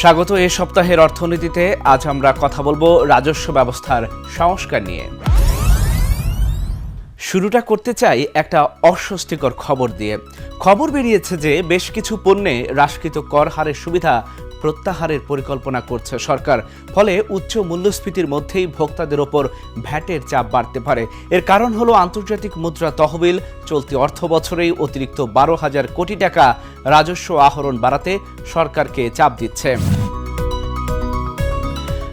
স্বাগত এ সপ্তাহের অর্থনীতিতে। আজ আমরা কথা বলব রাজস্ব ব্যবস্থার সংস্কার নিয়ে। শুরুটা করতে চাই একটা অস্বস্তিকর খবর দিয়ে। খবর বেরিয়েছে যে বেশ কিছু পণ্যে হ্রাসকৃত কর হারের সুবিধা প্রত্যাহারের পরিকল্পনা করছে সরকার, ফলে উচ্চ মূল্যস্ফীতির মধ্যেই ভোক্তাদের ওপর ভ্যাটের চাপ বাড়তে পারে। এর কারণ হলো আন্তর্জাতিক মুদ্রা তহবিল, চলতি অর্থ বছরেই অতিরিক্ত বারো হাজার কোটি টাকা রাজস্ব আহরণ বাড়াতে সরকারকে চাপ দিচ্ছে।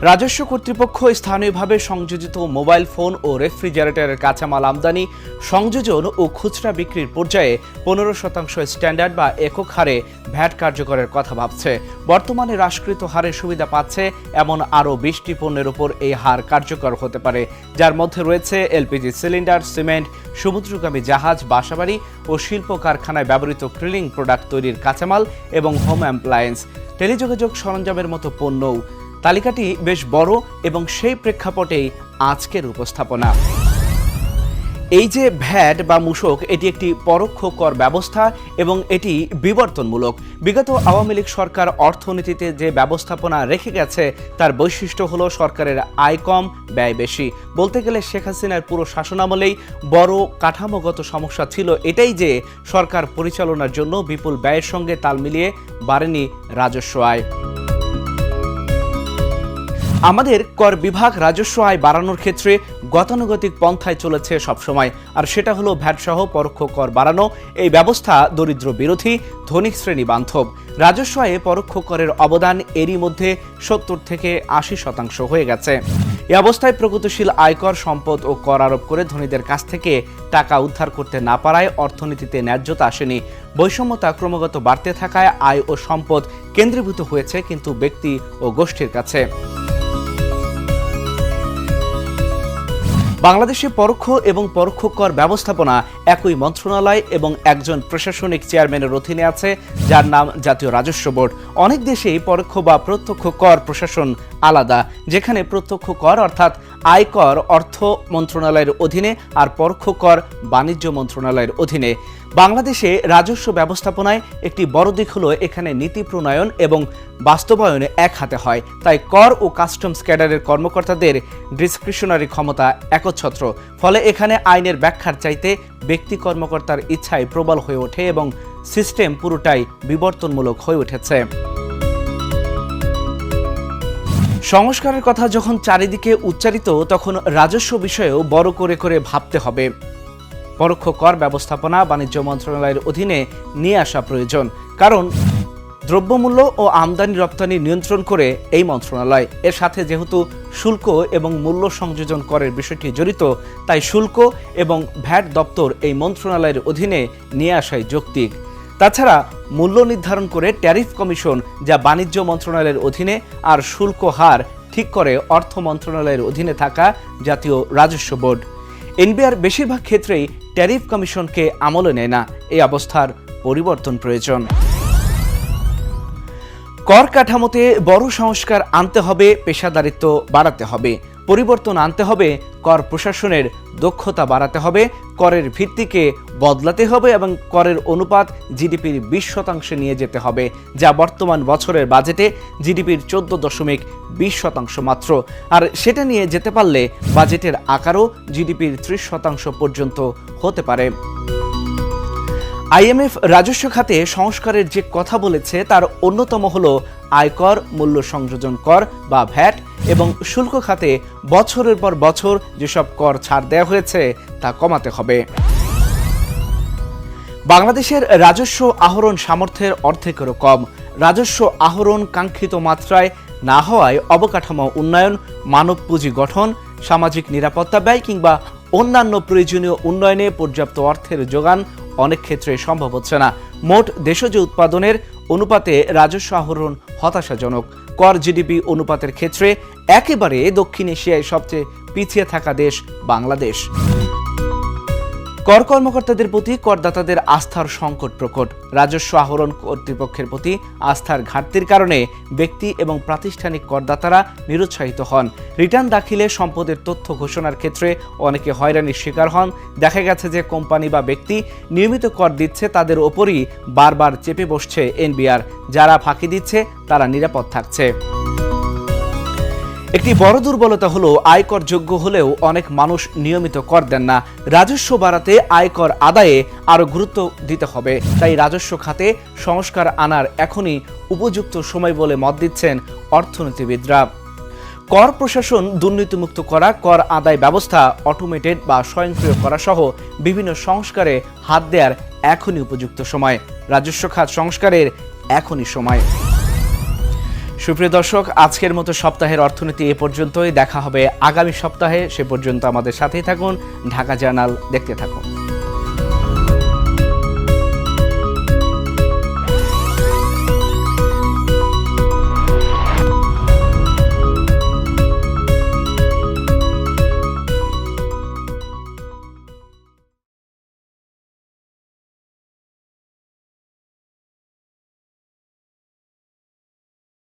রাজস্ব কর্তৃপক্ষ স্থানীয়ভাবে সংযোজিত মোবাইল ফোন ও রেফ্রিজারেটরের কাঁচামাল আমদানি, সংযোজন ও খুচরা বিক্রির পর্যায়ে পনেরো শতাংশ স্ট্যান্ডার্ড বা একক হারে ভ্যাট কার্যকরের কথা ভাবছে। বর্তমানে হ্রাসকৃত হারের সুবিধা পাচ্ছে এমন আরও বিশটি পণ্যের উপর এই হার কার্যকর হতে পারে। যার মধ্যে রয়েছে এলপিজি সিলিন্ডার, সিমেন্ট, সমুদ্রগামী জাহাজ, বাসাবাড়ি ও শিল্প কারখানায় ব্যবহৃত ক্রিলিং প্রোডাক্ট তৈরির কাঁচামাল এবং হোম অ্যাপ্লায়েন্স টেলিযোগাযোগ সরঞ্জামের মতো পণ্যও তালিকাটি বেশ বড় এবং সেই প্রেক্ষাপটেই আজকের উপস্থাপনা। এই যে ভ্যাট বা মূসক, এটি একটি পরোক্ষ কর ব্যবস্থা এবং এটি বিবর্তনমূলক। বিগত আওয়ামী লীগ সরকার অর্থনীতিতে যে ব্যবস্থাপনা রেখে গেছে, তার বৈশিষ্ট্য হলো সরকারের আয় কম, ব্যয় বেশি। বলতে গেলে শেখ হাসিনার পুরো শাসনামলেই বড় কাঠামোগত সমস্যা ছিল এটাই যে সরকার পরিচালনার জন্য বিপুল ব্যয়ের সঙ্গে তাল মিলিয়ে বাড়েনি রাজস্ব আয়। আমাদের কর বিভাগ রাজস্ব আয় বাড়ানোর ক্ষেত্রে গতানুগতিক পন্থায় চলেছে সবসময়। আর সেটা হলো ভ্যাট সহ পরোক্ষ কর বাড়ানো, এই ব্যবস্থা দরিদ্র বিরোধী ধনিক শ্রেণি বান্ধব। রাজস্ব আয়ে পরোক্ষ করের অবদান এরই মধ্যে সত্তর থেকে আশি শতাংশ হয়ে গেছে। এ অবস্থায় প্রগতিশীল আয়কর, সম্পদ ও কর আরোপ করে ধনীদের কাছ থেকে টাকা উদ্ধার করতে না পারায় অর্থনীতিতে ন্যায্যতা আসেনি। বৈষম্যতা ক্রমাগত বাড়তে থাকায় আয় ও সম্পদ কেন্দ্রীভূত হয়েছে কিন্তু ব্যক্তি ও গোষ্ঠীর কাছে। বাংলাদেশে পরোক্ষ এবং পরোক্ষ কর ব্যবস্থাপনা একই মন্ত্রণালয় এবং একজন প্রশাসনিক চেয়ারম্যানের অধীনে আছে, যার নাম জাতীয় রাজস্ব বোর্ড। অনেক দেশেই পরোক্ষ বা প্রত্যক্ষ কর প্রশাসন আলাদা, যেখানে প্রত্যক্ষ কর অর্থাৎ আয়কর অর্থ মন্ত্রণালয়ের অধীনে আর পরোক্ষ কর বাণিজ্য মন্ত্রণালয়ের অধীনে। বাংলাদেশে রাজস্ব ব্যবস্থাপনায় একটি বড় দিক হলো এখানে নীতি প্রণয়ন এবং বাস্তবায়নে এক হাতে হয়। তাই কর ও কাস্টমস ক্যাডারের কর্মকর্তাদের ডিসক্রিশনারি ক্ষমতা একচ্ছত্র। ফলে এখানে আইনের ব্যাখ্যার চাইতে ব্যক্তি কর্মকর্তার ইচ্ছায় প্রবল হয়ে ওঠে এবং সিস্টেম পুরোটাই বিবর্তনমূলক হয়ে উঠেছে। সংস্কারের কথা যখন চারিদিকে উচ্চারিত, তখন রাজস্ব বিষয়েও বড় করে করে ভাবতে হবে। পরোক্ষ কর ব্যবস্থাপনা বাণিজ্য মন্ত্রণালয়ের অধীনে নিয়ে আসা প্রয়োজন, কারণ দ্রব্যমূল্য ও আমদানি রপ্তানি নিয়ন্ত্রণ করে এই মন্ত্রণালয়। এর সাথে যেহেতু শুল্ক এবং মূল্য সংযোজন করের বিষয়টি জড়িত, তাই শুল্ক এবং ভ্যাট দপ্তর এই মন্ত্রণালয়ের অধীনে নিয়ে আসাই যৌক্তিক। তাছাড়া মূল্য নির্ধারণ করে ট্যারিফ কমিশন যা বাণিজ্য মন্ত্রণালয়ের অধীনে আর শুল্ক হার ঠিক করে অর্থ মন্ত্রণালয়ের অধীনে থাকা জাতীয় রাজস্ব বোর্ড। এনবিআর বেশিরভাগ ক্ষেত্রেই ট্যারিফ কমিশনকে আমলে নেয় না। এই অবস্থার পরিবর্তন প্রয়োজন। কর কাঠামোতে বড় সংস্কার আনতে হবে, পেশাদারিত্ব বাড়াতে হবে। পরিবর্তন আনতে হবে, কর প্রশাসনের দক্ষতা বাড়াতে হবে, করের ভিত্তিকে বদলাতে হবে এবং করের অনুপাত জিডিপির বিশ শতাংশে নিয়ে যেতে হবে, যা বর্তমান বছরের বাজেটে জিডিপির চোদ্দ দশমিক বিশ শতাংশ মাত্র। আর সেটা নিয়ে যেতে পারলে বাজেটের আকারও জিডিপির ত্রিশ শতাংশ পর্যন্ত হতে পারে। আইএমএফ রাজস্ব খাতে সংস্কারের যে কথা বলেছে, তার অন্যতম হল আয়কর, মূল্য সংযোজন কর বা ভ্যাট এবং শুল্ক খাতে বছরের পর বছর যেসব কর ছাড় দেওয়া হয়েছে, তা কমাতে হবে। বাংলাদেশের রাজস্ব আহরণ সামর্থ্যের অর্ধেকেরও কম। রাজস্ব আহরণ কাঙ্ক্ষিত মাত্রায় না হওয়ায় অবকাঠামো উন্নয়ন, মানব পুঁজি গঠন, সামাজিক নিরাপত্তা ব্যয় কিংবা অন্যান্য প্রয়োজনীয় উন্নয়নে পর্যাপ্ত অর্থের যোগান অনেক ক্ষেত্রে সম্ভব হচ্ছে না। মোট দেশজ উৎপাদনের অনুপাতে রাজস্ব আহরণ হতাশাজনক। কর জিডিপি অনুপাতের ক্ষেত্রে একেবারে দক্ষিণ এশিয়ায় সবচেয়ে পিছিয়ে থাকা দেশ বাংলাদেশ। কর কর্মকর্তাদের প্রতি, করদাতাদের আস্থার সংকট প্রকট। রাজস্ব আহরণ কর্তৃপক্ষের প্রতি আস্থার ঘাটতির কারণে ব্যক্তি এবং প্রাতিষ্ঠানিক করদাতারা নিরুৎসাহিত হন। রিটার্ন দাখিলে সম্পদের তথ্য ঘোষণার ক্ষেত্রে অনেকে হয়রানির শিকার হন। দেখা গেছে যে কোম্পানি বা ব্যক্তি নিয়মিত কর দিচ্ছে, তাদের ওপরই বারবার চেপে বসছে এনবিআর। যারা ফাঁকি দিচ্ছে, তারা নিরাপদ থাকছে। একটি বড় দুর্বলতা হলো আয়কর যোগ্য হলেও অনেক মানুষ নিয়মিত কর দেন না। রাজস্ব বাড়াতে আয়কর আদায়ে আরও গুরুত্ব দিতে হবে। তাই রাজস্ব খাতে সংস্কার আনার এখনই উপযুক্ত সময় বলে মত দিচ্ছেন অর্থনীতিবিদরা। কর প্রশাসন দুর্নীতিমুক্ত করা, কর আদায় ব্যবস্থা অটোমেটেড বা স্বয়ংক্রিয় করা সহ বিভিন্ন সংস্কারে হাত দেওয়ার এখনই উপযুক্ত সময়। রাজস্ব খাত সংস্কারের এখনই সময়। সুপ্রিয় দর্শক, আজকের মতো সপ্তাহের অর্থনীতি এ পর্যন্তই। দেখা হবে আগামী সপ্তাহে। সে পর্যন্ত আমাদের সাথেই থাকুন। ঢাকা জার্নাল দেখতে থাকুন।